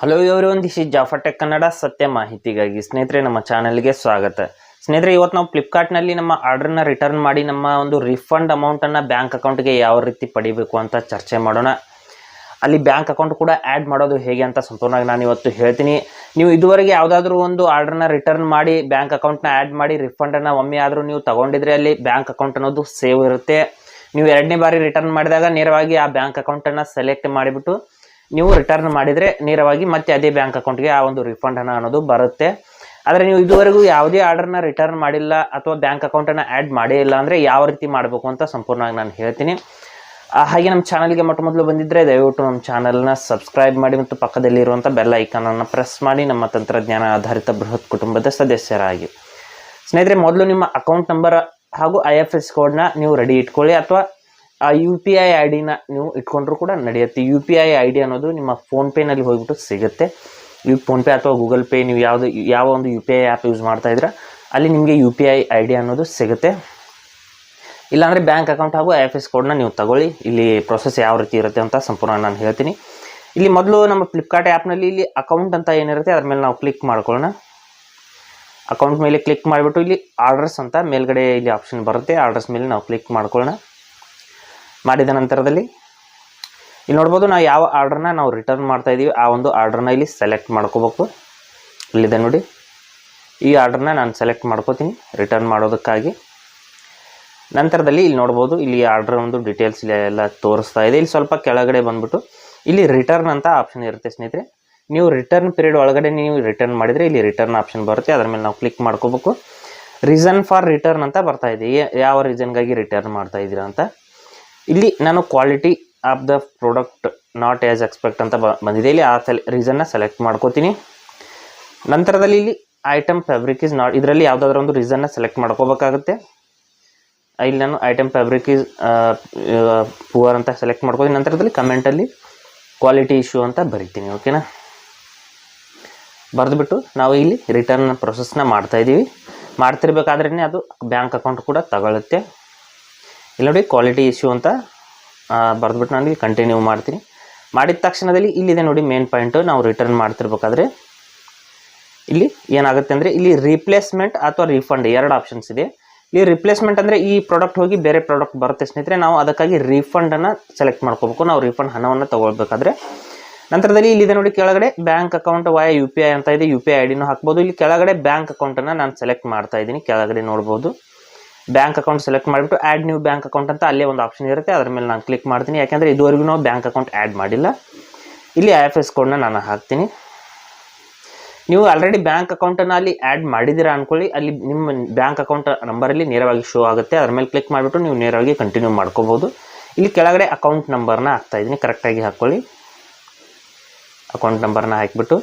Hello ಇವರು Jafar tech Kannada ಸತ್ಯ ಮಾಹಿತಿಗಾಗಿ ಸ್ನೇಹಿತರೆ, ನಮ್ಮ ಚಾನಲ್ಗೆ ಸ್ವಾಗತ. ಸ್ನೇಹಿತರೆ, ಇವತ್ತು ನಾವು ಫ್ಲಿಪ್ಕಾರ್ಟ್ನಲ್ಲಿ ನಮ್ಮ ಆರ್ಡರ್ನ ರಿಟರ್ನ್ ಮಾಡಿ ನಮ್ಮ ಒಂದು ರಿಫಂಡ್ ಅಮೌಂಟನ್ನು ಬ್ಯಾಂಕ್ ಅಕೌಂಟ್ಗೆ ಯಾವ ರೀತಿ ಪಡಿಬೇಕು ಅಂತ ಚರ್ಚೆ ಮಾಡೋಣ. ಅಲ್ಲಿ ಬ್ಯಾಂಕ್ ಅಕೌಂಟ್ ಕೂಡ ಆ್ಯಡ್ ಮಾಡೋದು ಹೇಗೆ ಅಂತ ಸಂಪೂರ್ಣವಾಗಿ ನಾನು ಇವತ್ತು ಹೇಳ್ತೀನಿ. ನೀವು ಇದುವರೆಗೆ ಯಾವುದಾದ್ರೂ ಒಂದು ಆರ್ಡರ್ನ ರಿಟರ್ನ್ ಮಾಡಿ ಬ್ಯಾಂಕ್ ಅಕೌಂಟ್ನ ಆ್ಯಡ್ ಮಾಡಿ ರಿಫಂಡನ್ನು ಒಮ್ಮೆ ಆದರೂ ನೀವು ತಗೊಂಡಿದ್ರೆ ಅಲ್ಲಿ ಬ್ಯಾಂಕ್ ಅಕೌಂಟ್ ಅನ್ನೋದು ಸೇವ್ ಇರುತ್ತೆ. ನೀವು ಎರಡನೇ ಬಾರಿ ರಿಟರ್ನ್ ಮಾಡಿದಾಗ ನೇರವಾಗಿ ಆ ಬ್ಯಾಂಕ್ ಅಕೌಂಟನ್ನು ಸೆಲೆಕ್ಟ್ ಮಾಡಿಬಿಟ್ಟು ನೀವು ರಿಟರ್ನ್ ಮಾಡಿದರೆ ನೇರವಾಗಿ ಮತ್ತೆ ಅದೇ ಬ್ಯಾಂಕ್ ಅಕೌಂಟ್ಗೆ ಆ ಒಂದು ರಿಫಂಡ್ ಹಣ ಅನ್ನೋದು ಬರುತ್ತೆ. ಆದರೆ ನೀವು ಇದುವರೆಗೂ ಯಾವುದೇ ಆರ್ಡರ್ನ ರಿಟರ್ನ್ ಮಾಡಿಲ್ಲ ಅಥವಾ ಬ್ಯಾಂಕ್ ಅಕೌಂಟನ್ನು ಆ್ಯಡ್ ಮಾಡೇ ಇಲ್ಲ ಅಂದರೆ ಯಾವ ರೀತಿ ಮಾಡಬೇಕು ಅಂತ ಸಂಪೂರ್ಣವಾಗಿ ನಾನು ಹೇಳ್ತೀನಿ. ಹಾಗೆ ನಮ್ಮ ಚಾನಲ್ಗೆ ಮೊಟ್ಟ ಮೊದಲು ಬಂದಿದ್ದರೆ ದಯವಿಟ್ಟು ನಮ್ಮ ಚಾನಲ್ನ ಸಬ್ಸ್ಕ್ರೈಬ್ ಮಾಡಿ ಮತ್ತು ಪಕ್ಕದಲ್ಲಿರುವಂಥ ಬೆಲ್ ಐಕಾನನ್ನು ಪ್ರೆಸ್ ಮಾಡಿ. ನಮ್ಮ ತಂತ್ರಜ್ಞಾನ ಆಧಾರಿತ ಬೃಹತ್ ಕುಟುಂಬದ ಸದಸ್ಯರಾಗಿ. ಸ್ನೇಹಿತರೆ, ಮೊದಲು ನಿಮ್ಮ ಅಕೌಂಟ್ ನಂಬರ್ ಹಾಗೂ ಐ ಎಫ್ ಎಸ್ ಕೋಡ್ನ ನೀವು ರೆಡಿ ಇಟ್ಕೊಳ್ಳಿ ಅಥವಾ ಯು ಪಿ ಐ ಐ ಡಿನ ನೀವು ಇಟ್ಕೊಂಡ್ರೂ ಕೂಡ ನಡೆಯುತ್ತೆ. U P I I D ಅನ್ನೋದು ನಿಮ್ಮ ಫೋನ್ಪೇನಲ್ಲಿ ಹೋಗ್ಬಿಟ್ಟು ಸಿಗುತ್ತೆ. ಈ ಫೋನ್ಪೇ ಅಥವಾ ಗೂಗಲ್ ಪೇ ನೀವು ಯಾವುದು ಯಾವ ಒಂದು U P I app use ಮಾಡ್ತಾ ಇದ್ರೆ ಅಲ್ಲಿ ನಿಮಗೆ U P I I D ಅನ್ನೋದು ಸಿಗುತ್ತೆ. ಇಲ್ಲಾಂದರೆ ಬ್ಯಾಂಕ್ ಅಕೌಂಟ್ ಹಾಗೂ ಐ ಎಫ್ ಎಸ್ ಕೋಡ್ನ ನೀವು ತಗೊಳ್ಳಿ. ಇಲ್ಲಿ ಪ್ರೊಸೆಸ್ ಯಾವ ರೀತಿ ಇರುತ್ತೆ ಅಂತ ಸಂಪೂರ್ಣ ನಾನು ಹೇಳ್ತೀನಿ. ಇಲ್ಲಿ ಮೊದಲು ನಮ್ಮ ಫ್ಲಿಪ್ಕಾರ್ಟ್ ಆ್ಯಪ್ನಲ್ಲಿ ಇಲ್ಲಿ ಅಕೌಂಟ್ ಅಂತ ಏನಿರುತ್ತೆ, ಅದ್ರ ಮೇಲೆ ನಾವು ಕ್ಲಿಕ್ ಮಾಡ್ಕೊಳ್ಳೋಣ. ಅಕೌಂಟ್ ಮೇಲೆ ಕ್ಲಿಕ್ ಮಾಡಿಬಿಟ್ಟು ಇಲ್ಲಿ ಆರ್ಡರ್ಸ್ ಅಂತ ಮೇಲ್ಗಡೆ ಇಲ್ಲಿ ಆಪ್ಷನ್ ಬರುತ್ತೆ. ಆರ್ಡರ್ಸ್ ಮೇಲೆ ನಾವು ಕ್ಲಿಕ್ ಮಾಡ್ಕೊಳ್ಳೋಣ. ಮಾಡಿದ ನಂತರದಲ್ಲಿ ಇಲ್ಲಿ ನೋಡ್ಬೋದು ನಾವು ಯಾವ ಆರ್ಡ್ರನ್ನ ನಾವು ರಿಟರ್ನ್ ಮಾಡ್ತಾ ಇದ್ದೀವಿ ಆ ಒಂದು ಆರ್ಡ್ರನ್ನ ಇಲ್ಲಿ ಸೆಲೆಕ್ಟ್ ಮಾಡ್ಕೋಬೇಕು. ಇಲ್ಲಿದೆ ನೋಡಿ. ಈ ಆರ್ಡ್ರನ್ನ ನಾನು ಸೆಲೆಕ್ಟ್ ಮಾಡ್ಕೋತೀನಿ. ರಿಟರ್ನ್ ಮಾಡೋದಕ್ಕಾಗಿ. ನಂತರದಲ್ಲಿ ಇಲ್ಲಿ ನೋಡ್ಬೋದು, ಇಲ್ಲಿ ಆರ್ಡ್ರ್ ಒಂದು ಡೀಟೇಲ್ಸ್ ಎಲ್ಲ ತೋರಿಸ್ತಾ ಇದೆ. ಇಲ್ಲಿ ಸ್ವಲ್ಪ ಕೆಳಗಡೆ ಬಂದ್ಬಿಟ್ಟು, ಇಲ್ಲಿ ರಿಟರ್ನ್ ಅಂತ ಆಪ್ಷನ್ ಇರುತ್ತೆ ಸ್ನೇಹಿತರೆ. ನೀವು ರಿಟರ್ನ್ ಪೀರಿಯಡ್ ಒಳಗಡೆ ನೀವು ರಿಟರ್ನ್ ಮಾಡಿದರೆ ಇಲ್ಲಿ ರಿಟರ್ನ್ ಆಪ್ಷನ್ ಬರುತ್ತೆ. ಅದ್ರ ಮೇಲೆ ನಾವು ಕ್ಲಿಕ್ ಮಾಡ್ಕೋಬೇಕು. ರೀಸನ್ ಫಾರ್ ರಿಟರ್ನ್ ಅಂತ ಬರ್ತಾ ಇದೆ. ಯಾವ ರೀಸನ್ಗಾಗಿ ರಿಟರ್ನ್ ಮಾಡ್ತಾ ಇದ್ದೀರಾ ಅಂತ. ಇಲ್ಲಿ ನಾನು quality of the product not as expect ಅಂತ ಬಂದಿದೆ. ಇಲ್ಲಿ ಆ ಸೆಲೆ ರೀಸನ್ನ ಸೆಲೆಕ್ಟ್ ಮಾಡ್ಕೋತೀನಿ. ನಂತರದಲ್ಲಿ ಇಲ್ಲಿ ಐಟಮ್ ಫ್ಯಾಬ್ರಿಕ್ ಇಸ್ ನಾಟ್ ಇದರಲ್ಲಿ ಯಾವುದಾದ್ರೂ ಒಂದು ರೀಸನ್ನ ಸೆಲೆಕ್ಟ್ ಮಾಡ್ಕೋಬೇಕಾಗುತ್ತೆ. ಇಲ್ಲಿ ನಾನು ಐಟಮ್ ಫ್ಯಾಬ್ರಿಕ್ ಇಸ್ ಪುವರ್ ಅಂತ ಸೆಲೆಕ್ಟ್ ಮಾಡ್ಕೋತೀನಿ. ನಂತರದಲ್ಲಿ ಕಮೆಂಟಲ್ಲಿ ಕ್ವಾಲಿಟಿ ಇಶ್ಯೂ ಅಂತ ಬರಿತೀನಿ ಓಕೆನಾ ಬರೆದ್ಬಿಟ್ಟು ನಾವು ಇಲ್ಲಿ ರಿಟರ್ನ್ ಪ್ರೊಸೆಸ್ನ ಮಾಡ್ತಾಯಿದ್ದೀವಿ ಮಾಡ್ತಿರ್ಬೇಕಾದ್ರೇ ಅದು ಬ್ಯಾಂಕ್ ಅಕೌಂಟ್ ಕೂಡ ತಗೊಳುತ್ತೆ. ಇಲ್ಲಿ ನೋಡಿ ಕ್ವಾಲಿಟಿ ಇಶ್ಯೂ ಅಂತ ಬರೆದ್ಬಿಟ್ಟು ನಾನು ಇಲ್ಲಿ ಕಂಟಿನ್ಯೂ ಮಾಡ್ತೀನಿ. ಮಾಡಿದ ತಕ್ಷಣದಲ್ಲಿ ಇಲ್ಲಿದೆ ನೋಡಿ ಮೇನ್ ಪಾಯಿಂಟು ನಾವು ರಿಟರ್ನ್ ಮಾಡ್ತಿರ್ಬೇಕಾದ್ರೆ, ಇಲ್ಲಿ ಏನಾಗುತ್ತೆ ಅಂದರೆ ಇಲ್ಲಿ ರೀಪ್ಲೇಸ್ಮೆಂಟ್ ಅಥವಾ ರೀಫಂಡ್ ಎರಡು ಆಪ್ಷನ್ಸ್ ಇದೆ. ಇಲ್ಲಿ ರಿಪ್ಲೇಸ್ಮೆಂಟ್ ಅಂದರೆ ಈ ಪ್ರಾಡಕ್ಟ್ ಹೋಗಿ ಬೇರೆ ಪ್ರಾಡಕ್ಟ್ ಬರುತ್ತೆ ಸ್ನೇಹಿತರೆ, ನಾವು ಅದಕ್ಕಾಗಿ ರೀಫಂಡನ್ನು ಸೆಲೆಕ್ಟ್ ಮಾಡ್ಕೋಬೇಕು. ನಾವು ರೀಫಂಡ್ ಹಣವನ್ನು ತೊಗೊಳ್ಬೇಕಾದ್ರೆ. ನಂತರದಲ್ಲಿ ಇಲ್ಲಿದೆ ನೋಡಿ ಕೆಳಗಡೆ bank account via U P I ಅಂತ ಇದೆ. ಯು ಪಿ ಐ ಐ ಡಿನೂ ಹಾಕ್ಬೋದು. ಇಲ್ಲಿ ಕೆಳಗಡೆ ಬ್ಯಾಂಕ್ ಅಕೌಂಟನ್ನು ನಾನು ಸೆಲೆಕ್ಟ್ ಮಾಡ್ತಾ ಇದ್ದೀನಿ. ಕೆಳಗಡೆ ನೋಡ್ಬೋದು. ಬ್ಯಾಂಕ್ ಅಕೌಂಟ್ ಸೆಲೆಕ್ಟ್ ಮಾಡಿಬಿಟ್ಟು ಆ್ಯಡ್ ನ್ಯೂ ಬ್ಯಾಂಕ್ ಅಕೌಂಟ್ ಅಂತ ಅಲ್ಲೇ ಒಂದು ಆಪ್ಷನ್ ಇರುತ್ತೆ. ಅದ್ರ ಮೇಲೆ ನಾನು ಕ್ಲಿಕ್ ಮಾಡ್ತೀನಿ. ಯಾಕೆಂದರೆ ಇದುವರೆಗೂ ನಾವು ಬ್ಯಾಂಕ್ ಅಕೌಂಟ್ ಆ್ಯಡ್ ಮಾಡಿಲ್ಲ. ಇಲ್ಲಿ ಐ ಎಫ್ ಎಸ್ ಕೋಡ್ನ ನಾನು ಹಾಕ್ತೀನಿ. ನೀವು ಆಲ್ರೆಡಿ ಬ್ಯಾಂಕ್ ಅಕೌಂಟನ್ನು ಅಲ್ಲಿ ಆ್ಯಡ್ ಮಾಡಿದ್ದೀರಾ ಅಂದ್ಕೊಳ್ಳಿ ಅಲ್ಲಿ ನಿಮ್ಮ ಬ್ಯಾಂಕ್ ಅಕೌಂಟ್ ನಂಬರಲ್ಲಿ ನೇರವಾಗಿ ಶೋ ಆಗುತ್ತೆ. ಅದ್ರ ಮೇಲೆ ಕ್ಲಿಕ್ ಮಾಡಿಬಿಟ್ಟು ನೀವು ನೇರವಾಗಿ ಕಂಟಿನ್ಯೂ ಮಾಡ್ಕೋಬೋದು ಇಲ್ಲಿ ಕೆಳಗಡೆ ಅಕೌಂಟ್ ನಂಬರ್ನ ಹಾಕ್ತಾ ಇದ್ದೀನಿ. ಕರೆಕ್ಟಾಗಿ ಹಾಕ್ಕೊಳ್ಳಿ ಅಕೌಂಟ್ ನಂಬರ್ನ ಹಾಕಿಬಿಟ್ಟು.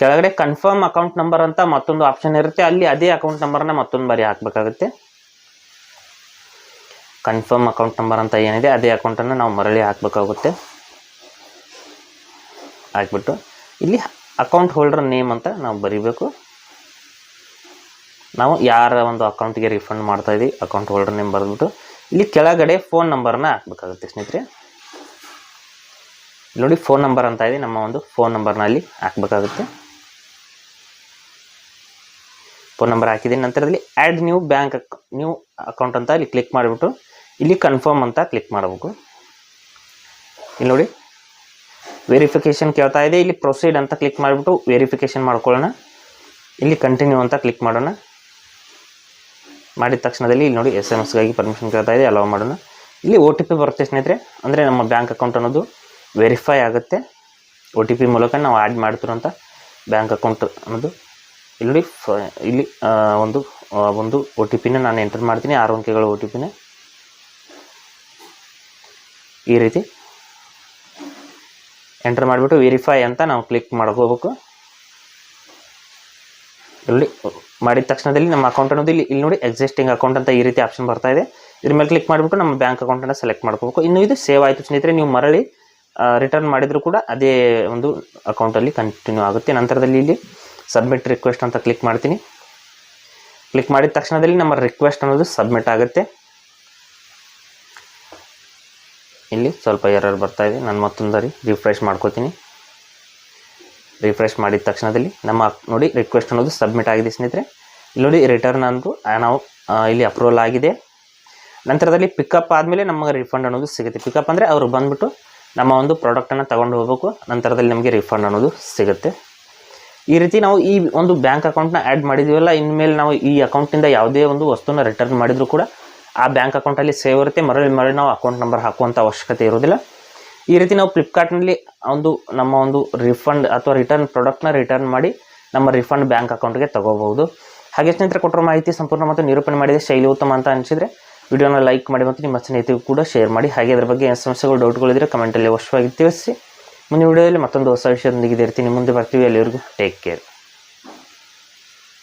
ಕೆಳಗಡೆ ಕನ್ಫರ್ಮ್ ಅಕೌಂಟ್ ನಂಬರ್ ಅಂತ ಮತ್ತೊಂದು ಆಪ್ಷನ್ ಇರುತ್ತೆ. ಅಲ್ಲಿ ಅದೇ ಅಕೌಂಟ್ ನಂಬರ್ನ ಮತ್ತೊಂದು ಬಾರಿ ಹಾಕಬೇಕಾಗುತ್ತೆ. ಕನ್ಫರ್ಮ್ ಅಕೌಂಟ್ ನಂಬರ್ ಅಂತ ಏನಿದೆ, ಅದೇ ಅಕೌಂಟನ್ನು ನಾವು ಮರಳಿ ಹಾಕಬೇಕಾಗುತ್ತೆ. ಹಾಕ್ಬಿಟ್ಟು, ಇಲ್ಲಿ ಅಕೌಂಟ್ ಹೋಲ್ಡರ್ ನೇಮ್ ಅಂತ ನಾವು ಬರೀಬೇಕು. ನಾವು ಯಾರ ಒಂದು ಅಕೌಂಟ್ಗೆ ರಿಫಂಡ್ ಮಾಡ್ತಾ ಇದ್ದೀವಿ ಅಕೌಂಟ್ ಹೋಲ್ಡರ್ ನೇಮ್ ಬರೆದ್ಬಿಟ್ಟು, ಇಲ್ಲಿ ಕೆಳಗಡೆ ಫೋನ್ ನಂಬರ್ನ ಹಾಕ್ಬೇಕಾಗುತ್ತೆ ಸ್ನೇಹಿತರೆ. ನೋಡಿ ಫೋನ್ ನಂಬರ್ ಅಂತ ಇದೆ, ನಮ್ಮ ಒಂದು ಫೋನ್ ನಂಬರ್ನ ಅಲ್ಲಿ ಹಾಕಬೇಕಾಗುತ್ತೆ. ಫೋನ್ ನಂಬರ್ ಹಾಕಿದ್ದೀನಿ ನಂತರದಲ್ಲಿ add new bank new account ಅಂತ ಇಲ್ಲಿ ಕ್ಲಿಕ್ ಮಾಡಿಬಿಟ್ಟು ಇಲ್ಲಿ ಕನ್ಫರ್ಮ್ ಅಂತ ಕ್ಲಿಕ್ ಮಾಡಬೇಕು. ಇಲ್ಲಿ ನೋಡಿ ವೆರಿಫಿಕೇಷನ್ ಕೇಳ್ತಾ ಇದೆ. ಇಲ್ಲಿ ಪ್ರೊಸೀಡ್ ಅಂತ ಕ್ಲಿಕ್ ಮಾಡಿಬಿಟ್ಟು ವೆರಿಫಿಕೇಷನ್ ಮಾಡ್ಕೊಳ್ಳೋಣ. ಇಲ್ಲಿ ಕಂಟಿನ್ಯೂ ಅಂತ ಕ್ಲಿಕ್ ಮಾಡೋಣ. ಮಾಡಿದ ತಕ್ಷಣದಲ್ಲಿ ಇಲ್ಲಿ ನೋಡಿ ಎಸ್ ಎಂ ಎಸ್ಗಾಗಿ ಪರ್ಮಿಷನ್ ಕೇಳ್ತಾ ಇದೆ. ಅಲೋ ಮಾಡೋಣ. ಇಲ್ಲಿ ಒ ಟಿ ಪಿ ಬರುತ್ತೆ ಸ್ನೇಹಿತರೆ. ಅಂದರೆ ನಮ್ಮ ಬ್ಯಾಂಕ್ ಅಕೌಂಟ್ ಅನ್ನೋದು ವೆರಿಫೈ ಆಗುತ್ತೆ. ಒ ಟಿ ಪಿ ಮೂಲಕ ನಾವು ಆ್ಯಡ್ ಮಾಡ್ತಿರೋಂಥ ಬ್ಯಾಂಕ್ ಅಕೌಂಟ್ ಅನ್ನೋದು ಇಲ್ಲಿ ಇಲ್ಲಿ ಒಂದು ಒಂದು ಒ ಟಿ ಪಿನ ನಾನು ಎಂಟರ್ ಮಾಡ್ತೀನಿ. ಆರು ಅಂಕೆಗಳ ಒ ಟಿ ಪಿನ ಈ ರೀತಿ. ಎಂಟರ್ ಮಾಡಿಬಿಟ್ಟು ವೆರಿಫೈ ಅಂತ ನಾವು ಕ್ಲಿಕ್ ಮಾಡ್ಕೋಬೇಕು ಇಲ್ಲಿ, ಮಾಡಿದ ತಕ್ಷಣದಲ್ಲಿ ನಮ್ಮ ಅಕೌಂಟ್ ಅನ್ನೋದು ಇಲ್ಲಿ ಇಲ್ಲಿ ನೋಡಿ ಎಕ್ಸಿಸ್ಟಿಂಗ್ ಅಕೌಂಟ್ ಅಂತ ಈ ರೀತಿ ಆಪ್ಷನ್ ಬರ್ತಾ ಇದೆ. ಇದ್ರ ಮೇಲೆ ಕ್ಲಿಕ್ ಮಾಡಿಬಿಟ್ಟು ನಮ್ಮ ಬ್ಯಾಂಕ್ ಅಕೌಂಟನ್ನು ಸೆಲೆಕ್ಟ್ ಮಾಡ್ಕೋಬೇಕು. ಇನ್ನು ಇದು ಸೇವ್ ಆಯಿತು ಸ್ನೇಹಿತರೆ, ನೀವು ಮರಳಿ ರಿಟರ್ನ್ ಮಾಡಿದರೂ ಕೂಡ ಅದೇ ಒಂದು ಅಕೌಂಟಲ್ಲಿ ಕಂಟಿನ್ಯೂ ಆಗುತ್ತೆ. ನಂತರದಲ್ಲಿ ಇಲ್ಲಿ ಸಬ್ಮಿಟ್ ರಿಕ್ವೆಸ್ಟ್ ಅಂತ ಕ್ಲಿಕ್ ಮಾಡ್ತೀನಿ. ಕ್ಲಿಕ್ ಮಾಡಿದ ತಕ್ಷಣದಲ್ಲಿ ನಮ್ಮ ರಿಕ್ವೆಸ್ಟ್ ಅನ್ನೋದು ಸಬ್ಮಿಟ್ ಆಗುತ್ತೆ. ಇಲ್ಲಿ ಸ್ವಲ್ಪ ಎರರ್ ಬರ್ತಾ ಇದೆ. ನಾನು ಮತ್ತೊಂದು ಸರಿ ರಿಫ್ರೆಶ್ ಮಾಡ್ಕೋತೀನಿ. ರಿಫ್ರೆಶ್ ಮಾಡಿದ ತಕ್ಷಣದಲ್ಲಿ ನಮ್ಮ ನೋಡಿ ರಿಕ್ವೆಸ್ಟ್ ಅನ್ನೋದು ಸಬ್ಮಿಟ್ ಆಗಿದೆ ಸ್ನೇಹಿತರೆ. ಇಲ್ಲಿ ನೋಡಿ ರಿಟರ್ನ್ ಅಂದು ಆ, ನಾವು ಇಲ್ಲಿ ಅಪ್ರೂವಲ್ ಆಗಿದೆ. ನಂತರದಲ್ಲಿ ಪಿಕಪ್ ಆದಮೇಲೆ ನಮಗೆ ರಿಫಂಡ್ ಅನ್ನೋದು ಸಿಗುತ್ತೆ. ಪಿಕಪ್ ಅಂದರೆ ಅವರು ಬಂದುಬಿಟ್ಟು ನಮ್ಮ ಒಂದು ಪ್ರಾಡಕ್ಟನ್ನು ತಗೊಂಡು ಹೋಗ್ಬೇಕು. ನಂತರದಲ್ಲಿ ನಮಗೆ ರಿಫಂಡ್ ಅನ್ನೋದು ಸಿಗುತ್ತೆ. ಈ ರೀತಿ ನಾವು ಈ ಒಂದು ಬ್ಯಾಂಕ್ ಅಕೌಂಟ್ನ ಆ್ಯಡ್ ಮಾಡಿದ್ದೀವಲ್ಲ ಇನ್ಮೇಲೆ ನಾವು ಈ ಅಕೌಂಟಿಂದ ಯಾವುದೇ ಒಂದು ವಸ್ತುನ ರಿಟರ್ನ್ ಮಾಡಿದರೂ ಕೂಡ ಆ ಬ್ಯಾಂಕ್ ಅಕೌಂಟಲ್ಲಿ ಸೇವ್ ಇರುತ್ತೆ. ಮರಳಿ ಮರಳಿ ನಾವು ಅಕೌಂಟ್ ನಂಬರ್ ಹಾಕುವಂಥ ಅವಶ್ಯಕತೆ ಇರೋದಿಲ್ಲ ಈ ರೀತಿ ನಾವು ಫ್ಲಿಪ್ಕಾರ್ಟ್ನಲ್ಲಿ ಒಂದು ನಮ್ಮ ಒಂದು ರಿಫಂಡ್ ಅಥವಾ ರಿಟರ್ನ್ ಪ್ರಾಡಕ್ಟ್ನ ರಿಟರ್ನ್ ಮಾಡಿ ನಮ್ಮ ರಿಫಂಡ್ ಬ್ಯಾಂಕ್ ಅಕೌಂಟ್ಗೆ ತಗೋಬಹುದು. ಹಾಗೆ ಸ್ನೇಹಿತರೆ, ಕೊಟ್ಟಿರೋ ಮಾಹಿತಿ ಸಂಪೂರ್ಣ ಮತ್ತು ನಿರೂಪಣೆ ಮಾಡಿದೆ ಶೈಲಿ ಉತ್ತಮ ಅಂತ ಅನಿಸಿದರೆ ವಿಡಿಯೋನ ಲೈಕ್ ಮಾಡಿ ಮತ್ತು ನಿಮ್ಮ ಸ್ನೇಹಿತರಿಗೂ ಕೂಡ ಶೇರ್ ಮಾಡಿ. ಹಾಗೆ ಅದರ ಬಗ್ಗೆ ಏನು ಸಮಸ್ಯೆಗಳು ಡೌಟ್ಗಳಿದ್ದರೆ ಕಮೆಂಟಲ್ಲಿ ಅವಶ್ಯವಾಗಿ ತಿಳಿಸಿ. ಮುಂದಿನ ವಿಡಿಯೋದಲ್ಲಿ ಮತ್ತೊಂದು ಹೊಸ ವಿಷಯದೊಂದಿಗೆ ಇರ್ತೀನಿ ಮುಂದೆ ಬರ್ತೀವಿ ಅಲ್ಲಿವರೆಗೂ ಟೇಕ್ ಕೇರ್